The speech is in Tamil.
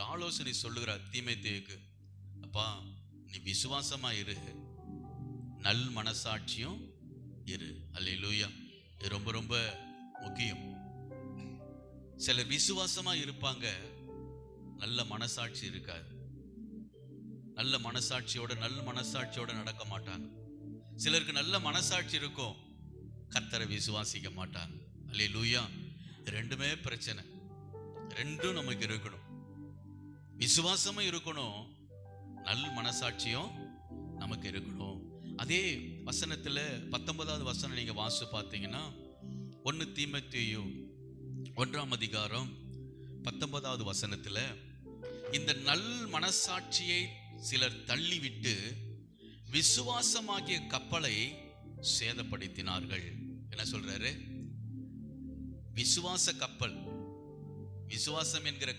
ஒரு ஆலோசனை சொல்லுகிறார் தேவுக்கு அப்பா நீ விசுவாசமா இரு. நல் மனசாட்சியும் இரு. அல்லேலூயா. இது ரொம்ப ரொம்ப முக்கியம். சிலர் விசுவாசமா இருப்பாங்க. நல்ல மனசாட்சி இருக்காது. நல்ல மனசாட்சியோட நல்ல மனசாட்சியோட நடக்க மாட்டாங்க. சிலருக்கு நல்ல மனசாட்சி இருக்கும். கர்த்தரை விசுவாசிக்க மாட்டாங்க. அல்லேலூயா. ரெண்டுமே பிரச்சனை. ரெண்டும் நமக்கு இருக்கணும். விசுவாசமும் இருக்கணும் நல் மனசாட்சியும் நமக்கு இருக்கணும். அதே வசனத்தில் பத்தொன்பதாவது வசனம் நீங்கள் வாசி பார்த்தீங்கன்னா ஒன்று தீமத்தேயும் ஒன்றாம் அதிகாரம் பத்தொன்பதாவது வசனத்தில் இந்த நல் மனசாட்சியை சிலர் தள்ளிவிட்டு விசுவாசமாகிய கப்பலை சேதப்படுத்தினார்கள். என்ன சொல்றாரு? விசுவாச கப்பல். விசுவாசம் என்கிற கப்பல்